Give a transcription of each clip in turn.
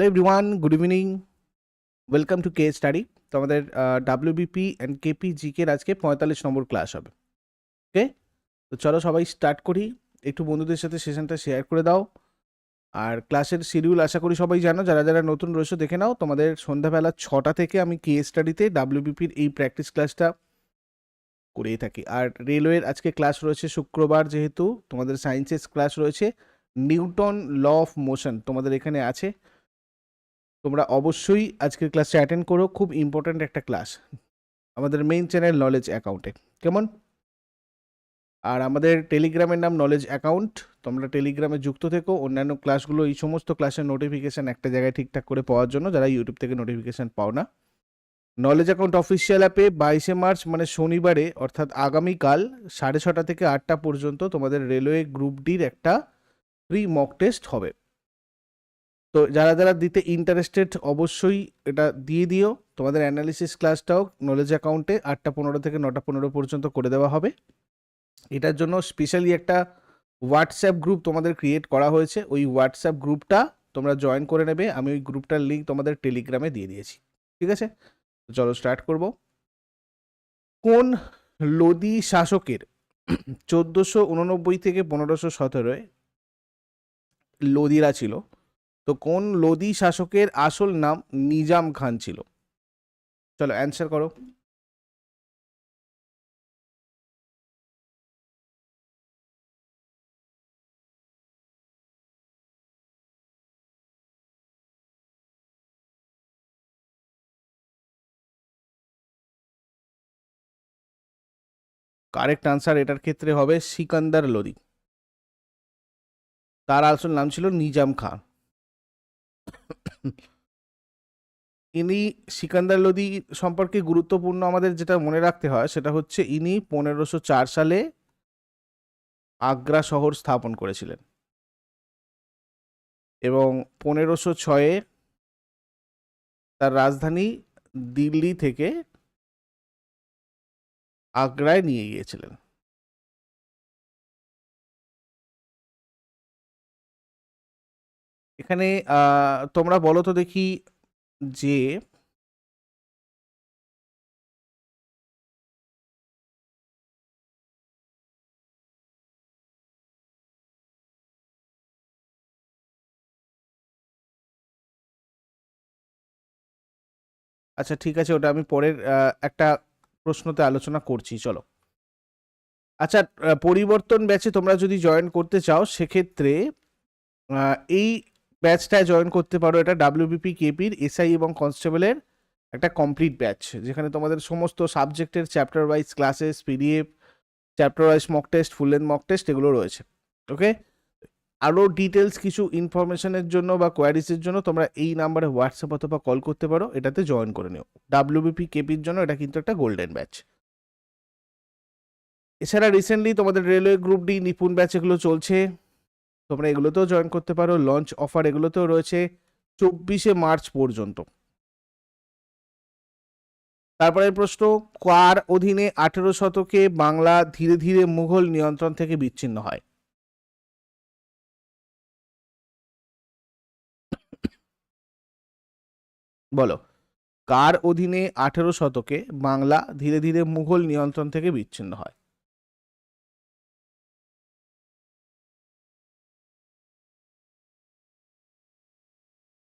Hello everyone good evening welcome to K study তো আমাদের WBP and KP জিকের আজকে পঁয়তাল্লিশ নম্বর ক্লাস হবে। ওকে তো চলো সবাই স্টার্ট করি। একটু বন্ধুদের সাথে সেশনটা শেয়ার করে দাও। আর ক্লাসের শিডিউল আশা করি সবাই জানো। যারা যারা নতুন রয়েছে, দেখে নাও। তোমাদের সন্ধ্যাবেলা ছটা থেকে আমি কে স্টাডিতে ডাব্লিউবিপির এই প্র্যাকটিস ক্লাসটা করেই থাকি। আর রেলওয়ের আজকে ক্লাস রয়েছে শুক্রবার যেহেতু। তোমাদের সায়েন্সেস ক্লাস রয়েছে। নিউটন ল অফ মোশন তোমাদের এখানে আছে। তোমরা অবশ্যই আজকের ক্লাসটা অ্যাটেন্ড করো। খুব ইম্পর্ট্যান্ট একটা ক্লাস আমাদের মেইন চ্যানেল নলেজ অ্যাকাউন্টে কেমন? আর আমাদের টেলিগ্রামের নাম নলেজ অ্যাকাউন্ট তোমরা টেলিগ্রামে যুক্ত থেকো। অন্যান্য ক্লাসগুলো এই সমস্ত ক্লাসের নোটিফিকেশান একটা জায়গায় ঠিকঠাক করে পাওয়ার জন্য যারা ইউটিউব থেকে নোটিফিকেশান পাও না। নলেজ অ্যাকাউন্ট অফিসিয়াল অ্যাপে বাইশে মার্চ মানে শনিবারে, অর্থাৎ আগামীকাল সাড়ে ছটা থেকে আটটা পর্যন্ত তোমাদের রেলওয়ে গ্রুপ ডির একটা ফ্রি মক টেস্ট হবে। তো যারা যারা দিতে ইন্টারেস্টেড অবশ্যই এটা দিয়ে দিও। তোমাদের অ্যানালিসিস ক্লাসটাও নলেজ অ্যাকাউন্টে আটটা পনেরো থেকে নটা পনেরো পর্যন্ত করে দেওয়া হবে। এটার জন্য স্পেশালি একটা হোয়াটসঅ্যাপ গ্রুপ তোমাদের ক্রিয়েট করা হয়েছে। ওই হোয়াটসঅ্যাপ গ্রুপটা তোমরা জয়েন করে নেবে। আমি ওই গ্রুপটার লিঙ্ক তোমাদের টেলিগ্রামে দিয়ে দিয়েছি। ঠিক আছে? চলো স্টার্ট করব। কোন লোদি শাসকের চোদ্দোশো উননব্বই থেকে পনেরোশো সতেরোয় লোদিরা ছিল? তো কোন লোদি শাসকের আসল নাম নিজাম খান ছিল? চলো অ্যান্সার করো। কারেক্ট আনসার এটার ক্ষেত্রে হবে সিকান্দার লোদি তার আসল নাম ছিল নিজাম খান। ইনি সিকান্দার লোদি সম্পর্কে গুরুত্বপূর্ণ আমাদের যেটা মনে রাখতে হয়, সেটা হচ্ছে ইনি পনেরোশো চার সালে আগ্রা শহর স্থাপন করেছিলেন। এবং পনেরোশো ছয়ে তার রাজধানী দিল্লি থেকে আগ্রায় নিয়ে গিয়েছিলেন। এখানে তোমরা বলো তো দেখি যে আচ্ছা ঠিক আছে, ওটা আমি পরের একটা প্রশ্নতে আলোচনা করছি, চলো। আচ্ছা পরিবর্তন ব্যাচে তোমরা যদি জয়েন করতে চাও, সেক্ষেত্রে এই ব্যাচটায় জয়েন করতে পারো। এটা ডাব্লিউবিপি কেপির এসআই এবং কনস্টেবলের একটা কমপ্লিট ব্যাচ যেখানে তোমাদের সমস্ত সাবজেক্টের chapter wise classes PDF chapter wise mock test full length mock test এগুলো রয়েছে ওকে আরও ডিটেলস কিছু ইনফরমেশনের জন্য বা কোয়ারিসের জন্য তোমরা এই নাম্বারে হোয়াটসঅ্যাপ অথবা কল করতে পারো, এটাতে জয়েন করে নিও। ডাব্লিউবিপি কেপির জন্য এটা কিন্তু একটা গোল্ডেন ব্যাচ এছাড়া রিসেন্টলি তোমাদের railway group D Nipun batch এগুলো চলছে। তোমরা এগুলোতেও জয়েন করতে পারো। লঞ্চ অফার এগুলোতেও রয়েছে চব্বিশে মার্চ পর্যন্ত। তারপরে প্রশ্ন, কার অধীনে আঠেরো শতকে বাংলা ধীরে ধীরে মুঘল নিয়ন্ত্রণ থেকে বিচ্ছিন্ন হয়? বলো, কার অধীনে আঠেরো শতকে বাংলা ধীরে ধীরে মুঘল নিয়ন্ত্রণ থেকে বিচ্ছিন্ন হয়?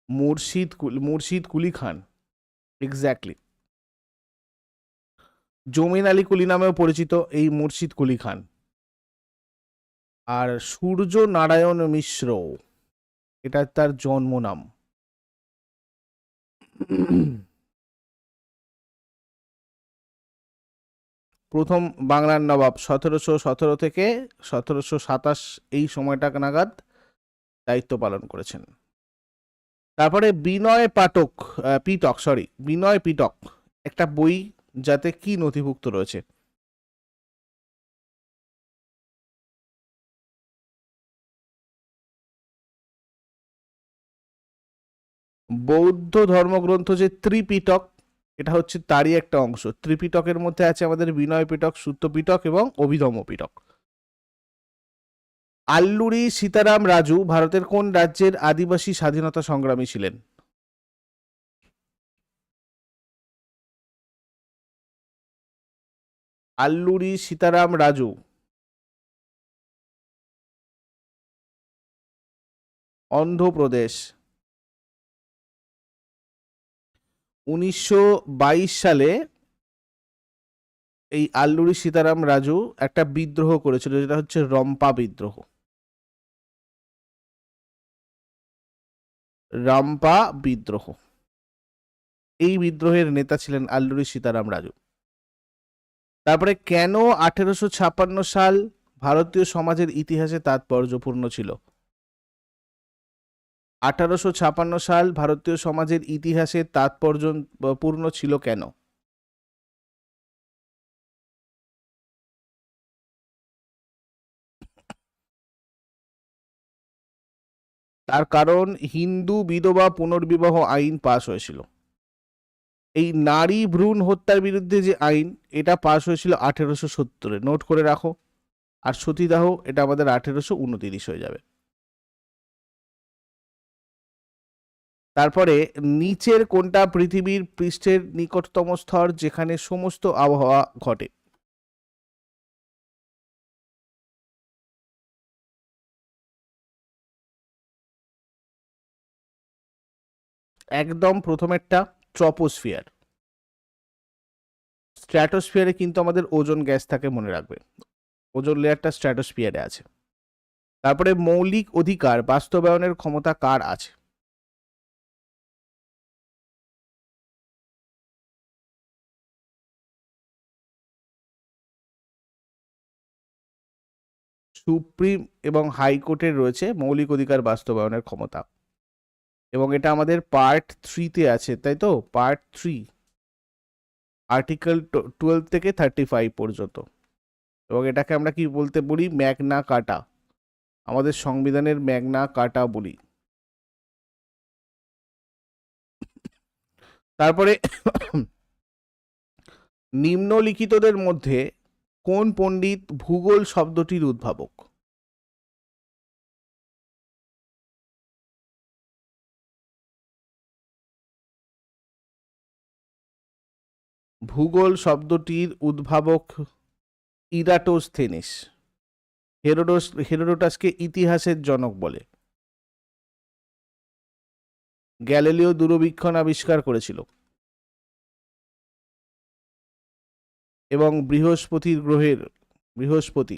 মুর্শিদ মুর্শিদ কুলি খান। এক্স্যাক্টলি জমিন আলী কুলি নামেও পরিচিত এই মুর্শিদ কুলি খান। আর সূর্য নারায়ণ মিশ্র, এটা তার জন্ম নাম। প্রথম বাংলার নবাব, সতেরোশো সতেরো থেকে সতেরোশো সাতাশ এই সময়টা নাগাদ দায়িত্ব পালন করেছেন। তারপরে বিনয় পাঠক পিটক সরি বিনয় পিটক একটা বই যাতে কি নথিভুক্ত রয়েছে। বৌদ্ধ ধর্মগ্রন্থ যে ত্রিপিটক, এটা হচ্ছে তারই একটা অংশ। ত্রিপিটকের মধ্যে আছে আমাদের বিনয় পিটক সূত্র পিটক এবং অভিধম পিটক আল্লুরি, সীতারাম, রাজু ভারতের কোন রাজ্যের আদিবাসী স্বাধীনতা সংগ্রামী ছিলেন? আল্লুরি, সীতারাম, রাজু। অন্ধ্রপ্রদেশ। উনিশশো বাইশ সালে এই আল্লুরি, সীতারাম, রাজু একটা বিদ্রোহ করেছিল, যেটা হচ্ছে রম্পা বিদ্রোহ। রাম্পা বিদ্রোহ। এই বিদ্রোহের নেতা ছিলেন আল্লুরি সীতারাম রাজু। তারপরে কেন আঠেরোশো ছাপ্পান্ন সাল ভারতীয় সমাজের ইতিহাসে তাৎপর্যপূর্ণ ছিল? আঠারোশো ছাপান্ন সাল ভারতীয় সমাজের ইতিহাসে তাৎপর্যপূর্ণ ছিল কেন? তার কারণ হিন্দু বিধবা পুনর্বিবাহ আইন পাশ হয়েছিল। এই নারী ভ্রূণ হত্যার বিরুদ্ধে যে আইন, এটা পাশ হয়েছিল আঠেরোশো সত্তরে। নোট করে রাখো। আর সতীদাহ, এটা আমাদের আঠেরোশো উনতিরিশ হয়ে যাবে। তারপরে, নিচের কোনটা পৃথিবীর পৃষ্ঠের নিকটতম স্তর, যেখানে সমস্ত আবহাওয়া ঘটে? একদম প্রথমেরটা ট্রপোস্ফিয়ার। স্ট্র্যাটোস্ফিয়ারে কিন্তু আমাদের ওজন গ্যাস থাকে মনে রাখবে। ওজন লেয়ারটা স্ট্র্যাটোস্ফিয়ারে আছে। তারপরে মৌলিক অধিকার, বাস্তবায়নের ক্ষমতা কার আছে? সুপ্রিম এবং হাইকোর্টের রয়েছে মৌলিক অধিকার, বাস্তবায়নের ক্ষমতা। এবং এটা আমাদের পার্ট থ্রিতে আছে, তাই তো? পার্ট থ্রি আর্টিকেল টুয়েলভ থেকে থার্টি ফাইভ পর্যন্ত। এবং এটাকে আমরা কি বলতে বলি? ম্যাগনা কাটা। আমাদের সংবিধানের ম্যাগনা কাটা বলি। তারপরে নিম্নলিখিতদের মধ্যে কোন পণ্ডিত ভূগোল শব্দটির উদ্ভাবক? ভূগোল শব্দটির উদ্ভাবক ইরাটোস্থেনিস, হেরোডোস, হেরোডোটাসকে ইতিহাসের জনক বলে। গ্যালিলিও দূরবীক্ষণ আবিষ্কার করেছিল। এবং বৃহস্পতির গ্রহের, বৃহস্পতি।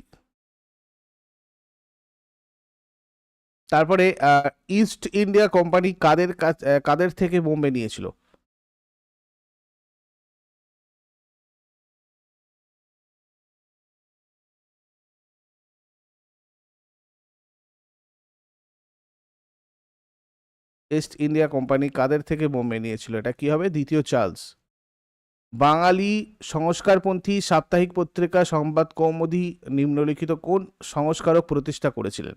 তারপরে ইস্ট ইন্ডিয়া কোম্পানি কাদের কাদের থেকে বোম্বে নিয়েছিল? ইস্ট ইন্ডিয়া কোম্পানি কাদের থেকে বোম্বে নিয়েছিল? এটা কি হবে? দ্বিতীয় চার্লস। বাঙালি সংস্কারপন্থী সাপ্তাহিক পত্রিকা সংবাদ কৌমুদি নিম্নলিখিত কোন সংস্কারক প্রতিষ্ঠা করেছিলেন?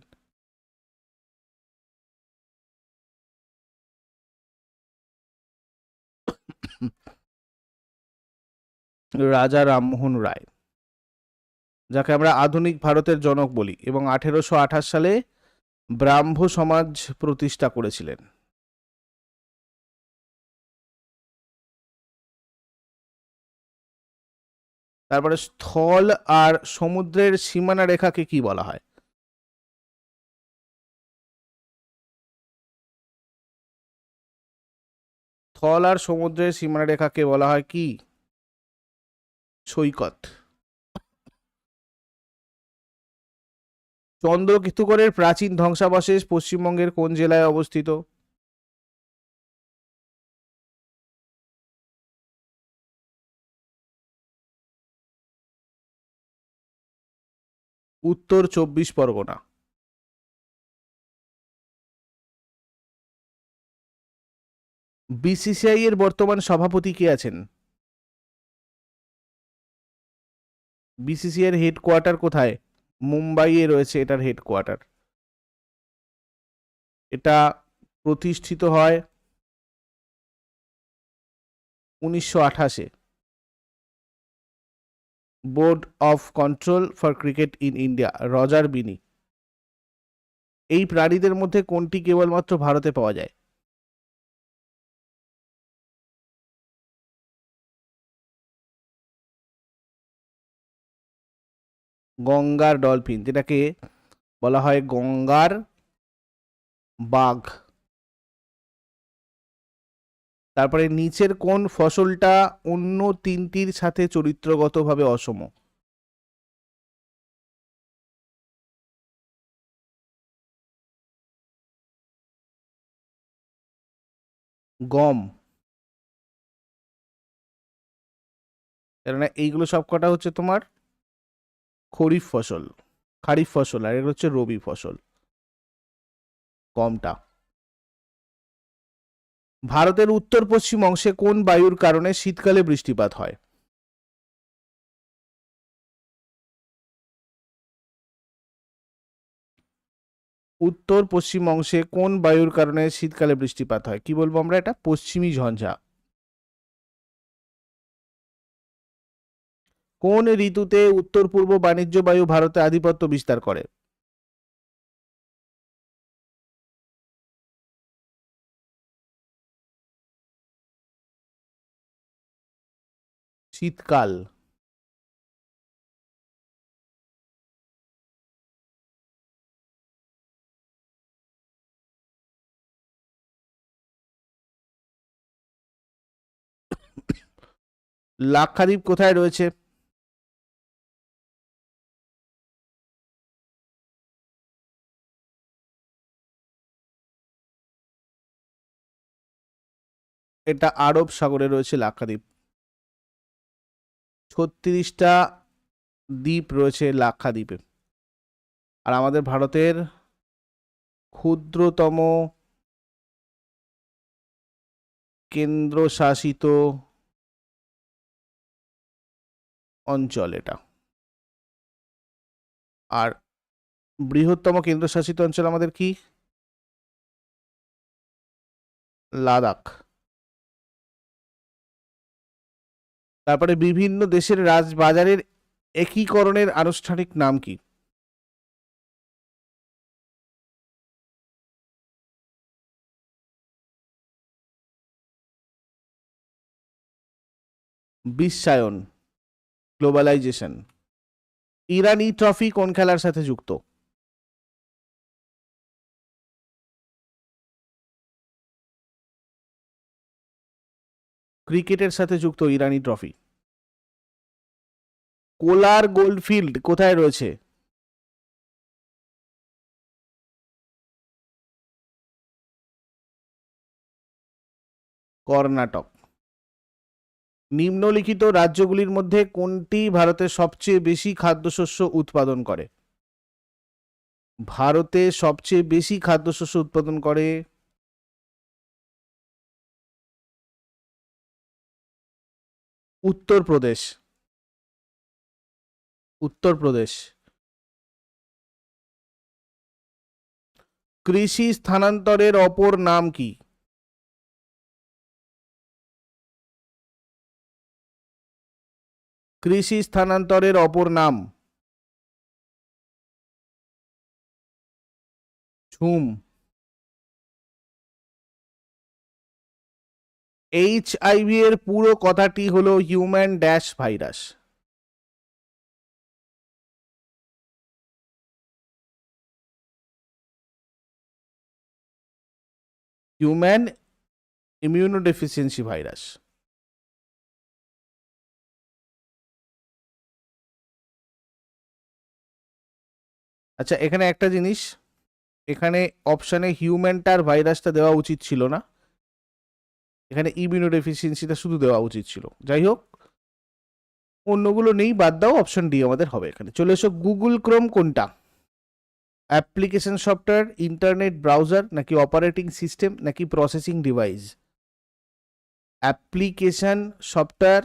রাজা রামমোহন রায়। যাকে আমরা আধুনিক ভারতের জনক বলি এবং আঠেরোশো আঠাশ সালে ব্রাহ্ম সমাজ প্রতিষ্ঠা করেছিলেন। তারপরে স্থল আর সমুদ্রের সীমানা রেখাকে কি বলা হয়? স্থল আর সমুদ্রের সীমানা রেখাকে বলা হয় কি? সৈকত। চন্দ্রকেতুগড়ের প্রাচীন ধ্বংসাবশেষ পশ্চিমবঙ্গের কোন জেলায় অবস্থিত? উত্তর চব্বিশ পরগনা। বিসিসিআই এর বর্তমান সভাপতি কে আছেন? বিসিসিআই এর হেডকোয়ার্টার কোথায়? মুম্বাইয়ে রয়েছে এটার হেডকোয়ার্টার এটা প্রতিষ্ঠিত হয় উনিশশো আঠাশে। Board of Control for Cricket in India, Roger Binny. এই প্রাণীদের মধ্যে কোনটি কেবলমাত্র ভারতে পাওয়া যায়? গঙ্গার ডলফিন, যেটাকে বলা হয় গঙ্গার বাঘ। তারপরে নিচের কোন ফসলটা অন্য তিনটির সাথে চরিত্রগতভাবে অসম। গম। কেননা এইগুলো সব কটা হচ্ছে তোমার খরিফ ফসল, খারিফ ফসল, আর এগুলো হচ্ছে রবি ফসল। গমটা। ভারতের উত্তর পশ্চিম অংশে কোন বায়ুর কারণে শীতকালে বৃষ্টিপাত হয়? উত্তর পশ্চিম অংশে কোন বায়ুর কারণে শীতকালে বৃষ্টিপাত হয়? কি বলব আমরা এটা? পশ্চিমী ঝঞ্ঝা। কোন ঋতুতে উত্তর পূর্ব বাণিজ্য বায়ু ভারতে আধিপত্য বিস্তার করে? শীতকাল। লাক্ষাদ্বীপ কোথায় রয়েছে? এটা আরব সাগরে রয়েছে লাক্ষাদ্বীপ। ছত্রিশটা দ্বীপ রয়েছে লাক্ষাদ্বীপে। আর আমাদের ভারতের ক্ষুদ্রতম কেন্দ্রশাসিত অঞ্চল এটা। আর বৃহত্তম কেন্দ্রশাসিত অঞ্চল আমাদের কি? লাদাখ। তারপরে বিভিন্ন দেশের রাজবাজারের একীকরণের আনুষ্ঠানিক নাম কি? বিশ্বায়ন গ্লোবালাইজেশন ইরানি ট্রফি কোন খেলার সাথে যুক্ত? ক্রিকেটের সাথে যুক্ত ইরানি ট্রফি। কোলার গোল্ডফিল্ড কোথায় রয়েছে? কর্ণাটক। নিম্নলিখিত রাজ্যগুলির মধ্যে কোনটি ভারতের সবচেয়ে বেশি খাদ্যশস্য উৎপাদন করে? ভারতে সবচেয়ে বেশি খাদ্যশস্য উৎপাদন করে উত্তরপ্রদেশ উত্তরপ্রদেশ কৃষি স্থানান্তরের অপর নাম কি? কৃষি স্থানান্তরের অপর নাম। ঝুম। এইচআইভি এর পুরো কথাটি হলো human dash virus human immunodeficiency virus আচ্ছা এখানে একটা জিনিস, এখানে অপশানে হিউম্যানটার ভাইরাসটা দেওয়া উচিত ছিল না। এখানে ইমিউনোডেফিসিয়েন্সিটা শুধু দেওয়া উচিত ছিল। যাই হোক অন্যগুলো নেই, বাদ দাও অপশন ডি আমাদের হবে এখানে। চলে এসো গুগল ক্রোম কোনটা? অ্যাপ্লিকেশন সফটওয়্যার ইন্টারনেট ব্রাউজার নাকি অপারেটিং সিস্টেম নাকি processing device application software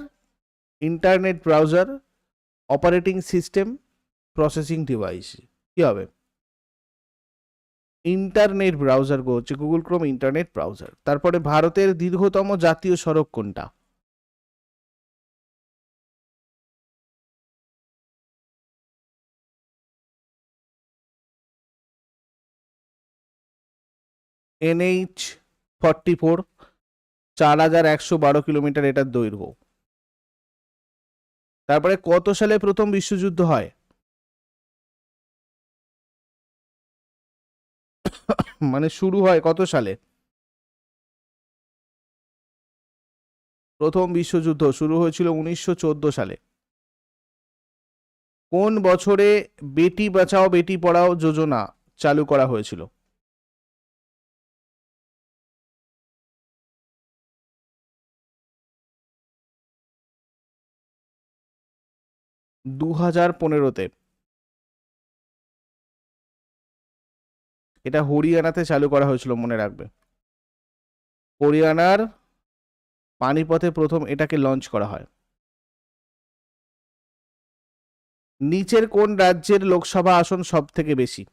internet browser operating system processing device কী হবে? ইন্টারনেট ব্রাউজার গো হচ্ছে গুগল ক্রোম ইন্টারনেট ব্রাউজার। তারপরে ভারতের দীর্ঘতম জাতীয় সড়ক কোনটা? এনএইচ ফর্টি ফোর চার হাজার একশো বারো কিলোমিটার এটার দৈর্ঘ্য। তারপরে কত সালে প্রথম বিশ্বযুদ্ধ হয়? মানে শুরু হয় কত সালে? প্রথম বিশ্বযুদ্ধ শুরু হয়েছিল উনিশশো চোদ্দ সালে। কোন বছরে বেটি বাঁচাও, বেটি পড়াও যোজনা চালু করা হয়েছিল? দু হাজার পনেরোতে। এটা হরিয়ানাতে চালু করা হয়েছিল, মনে রাখবে। হরিয়ানার পানিপথে প্রথম এটাকে লঞ্চ করা হয়। নিচের কোন রাজ্যের লোকসভা আসন সব থেকে বেশি?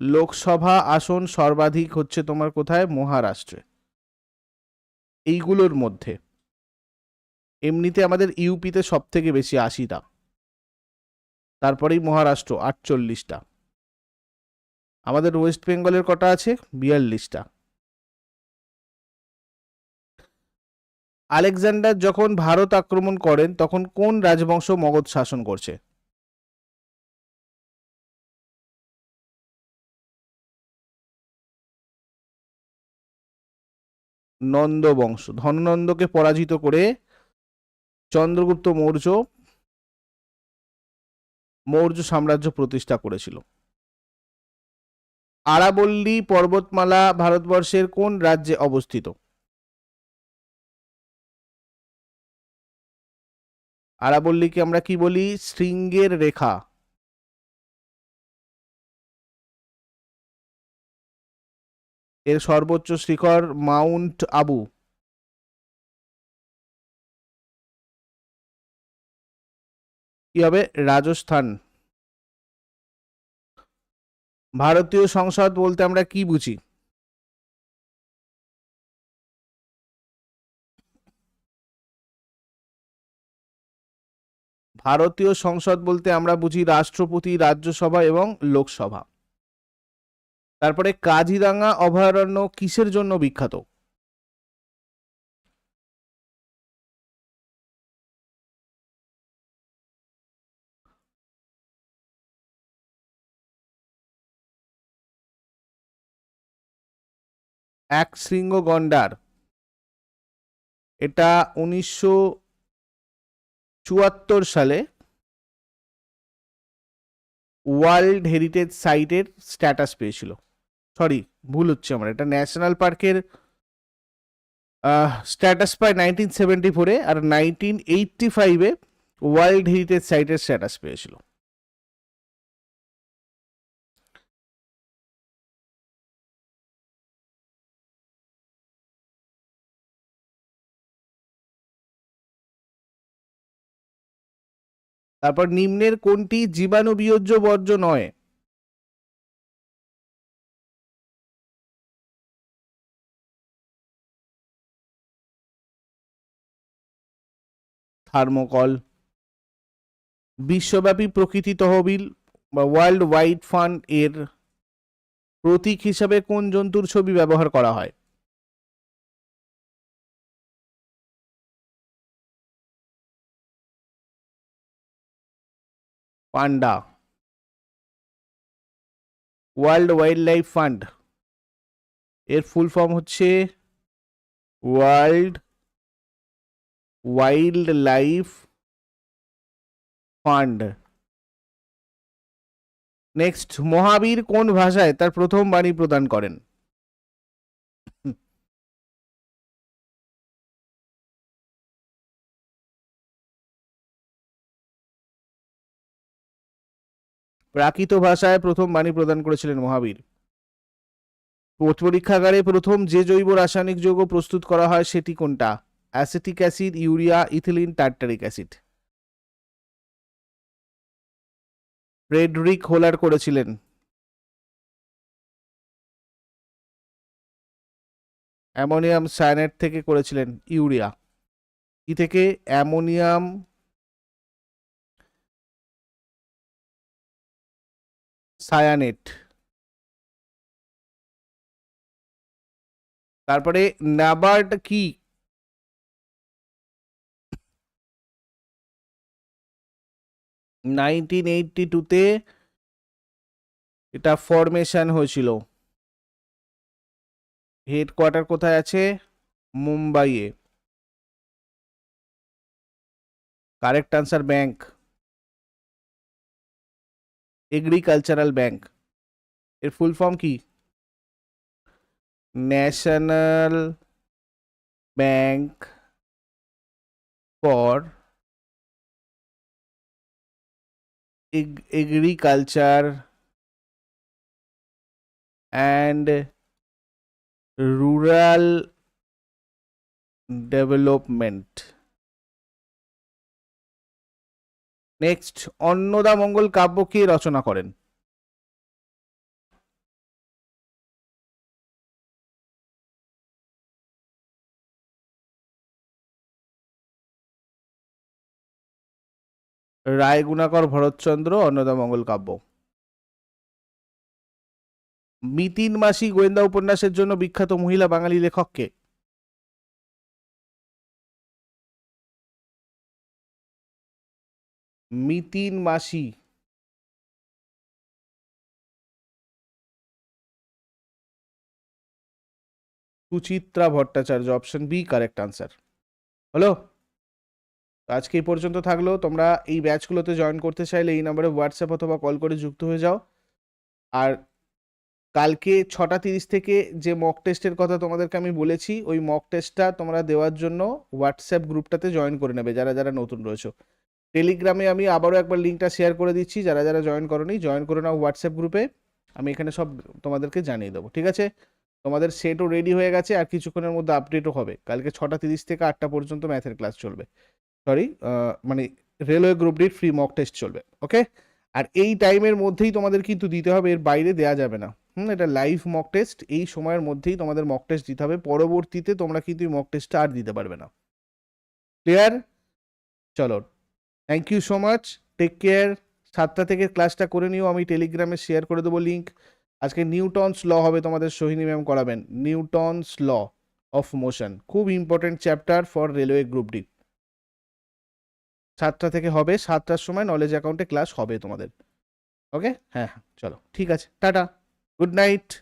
লোকসভা আসন সর্বাধিক হচ্ছে তোমার কোথায়? মহারাষ্ট্রে। এইগুলোর মধ্যে। এমনিতে আমাদের ইউপিতে সব থেকে বেশি আশিটা। তারপরেই মহারাষ্ট্র আটচল্লিশটা। আমাদের ওয়েস্ট বেঙ্গলের কটা আছে? বিয়াল্লিশটা। আলেকজান্ডার যখন ভারত আক্রমণ করেন, তখন কোন রাজবংশ মগধ শাসন করছে? নন্দ বংশ ধননন্দকে পরাজিত করে চন্দ্রগুপ্ত মৌর্য মৌর্য সাম্রাজ্য প্রতিষ্ঠা করেছিল। আরাবল্লী পর্বতমালা ভারতবর্ষের কোন রাজ্যে অবস্থিত? আরাবল্লীকে আমরা কি বলি? শৃঙ্গের রেখা। এর সর্বোচ্চ শিখর মাউন্ট আবু। কি হবে? রাজস্থান। ভারতীয় সংসদ বলতে আমরা কি বুঝি? ভারতীয় সংসদ বলতে আমরা বুঝি রাষ্ট্রপতি, রাজ্যসভা এবং লোকসভা। তারপরে কাজিরাঙ্গা অভয়ারণ্য কিসের জন্য বিখ্যাত? এক শৃঙ্গ গন্ডার। এটা উনিশশো চুয়াত্তর সালে ওয়ার্ল্ড হেরিটেজ সাইটের স্ট্যাটাস পেয়েছিল। সরি, ভুল হচ্ছে আমার, এটা ন্যাশনাল পার্কের স্ট্যাটাস পায় নাইনটিন সেভেন্টি ফোরে আর নাইনটিন এইটটি ফাইভে ওয়ার্ল্ড হেরিটেজ সাইটের স্ট্যাটাস পেয়েছিল। তারপর নিম্নের কোনটি জীবাণু বিয়োজ্য বর্জ্য নয়? থার্মোকল। বিশ্বব্যাপী প্রকৃতি তহবিল বা ওয়ার্ল্ড ওয়াইড ফান্ড এর প্রতীক হিসাবে কোন জন্তুর ছবি ব্যবহার করা হয়? Panda World Wildlife Fund এর ফুল ফর্ম হচ্ছে World Wildlife Fund next Mahavir কোন ভাষায় তার প্রথম বাণী প্রদান করেন? প্রাকৃত ভাষায় প্রথম বাণী প্রদান করেছিলেন মহাবীর। পরীক্ষাগারে প্রথম যে জৈব রাসায়নিক যৌগ প্রস্তুত করা হয় সেটি কোনটা? Acetic acid, urea, ethylene, tartaric acid. Friedrich Wohler করেছিলেন। অ্যামোনিয়াম সায়ানেট থেকে করেছিলেন ইউরিয়া। কি থেকে অ্যামোনিয়াম সায়ানেট তারপরে নাবার্ড কি? নাইনটিন এইটটি টুতে এটা ফরমেশন হয়েছিল। হেডকোয়ার্টার কোথায় আছে? মুম্বাইয়ে। Correct answer bank agricultural bank এর ফুল ফর্ম কি National Bank for Agriculture and Rural Development next Annada Mangal কাব্য কে রচনা করেন রায় গুণাকর ভরতচন্দ্র অন্নদা মঙ্গল কাব্য মিতিন মাসি গোয়েন্দা উপন্যাসের জন্য বিখ্যাত মহিলা বাঙালি লেখককে Mitin Mashi. Suchitra Bhattacharya option B correct answer হলো? আজকে এই পর্যন্ত থাকল। তোমরা এই ব্যাচগুলোতে জয়েন করতে চাইলে এই নম্বরে হোয়াটসঅ্যাপ অথবা কল করে যুক্ত হয়ে যাও। আর কালকে ছটা তিরিশ থেকে যে মক টেস্টের কথা তোমাদেরকে আমি বলেছি, ওই মক টেস্টটা তোমরা দেওয়ার জন্য হোয়াটসঅ্যাপ গ্রুপটাতে জয়েন করে নেবে, যারা যারা নতুন রয়েছে। টেলিগ্রামে আমি আবারও একবার লিঙ্কটা শেয়ার করে দিচ্ছি, যারা যারা জয়েন করনি জয়েন করে নাও হোয়াটসঅ্যাপ গ্রুপে আমি এখানে সব তোমাদেরকে জানিয়ে দেবো, ঠিক আছে? তোমাদের সেটও রেডি হয়ে গেছে, আর কিছুক্ষণের মধ্যে আপডেটও হবে। কালকে ছটা তিরিশ থেকে আটটা পর্যন্ত ম্যাথের ক্লাস চলবে। সরি মানে রেলওয়ে গ্রুপ ডির ফ্রি মক টেস্ট চলবে ওকে আর এই টাইমের মধ্যেই তোমাদের কিন্তু দিতে হবে, এর বাইরে দেওয়া যাবে না। হুম, এটা লাইভ মক টেস্ট এই সময়ের মধ্যেই তোমাদের মক টেস্ট দিতে হবে, পরবর্তীতে তোমরা কিন্তু মক টেস্টটা আর দিতে পারবে না। ক্লিয়ার চলো thank you so much take care সাতটা থেকে ক্লাসটা করে নিও। আমি টেলিগ্রামে শেয়ার করে দেবো লিঙ্ক আজকে নিউটনস ল হবে তোমাদের সোহিনী ম্যাম করাবেন। নিউটনস ল অফ মোশন খুব important chapter for railway group D সাতটা থেকে হবে। সাতটার সময় নলেজ অ্যাকাউন্টে ক্লাস হবে তোমাদের। ওকে হ্যাঁ হ্যাঁ। চলো। ঠিক আছে। টাটা। Good night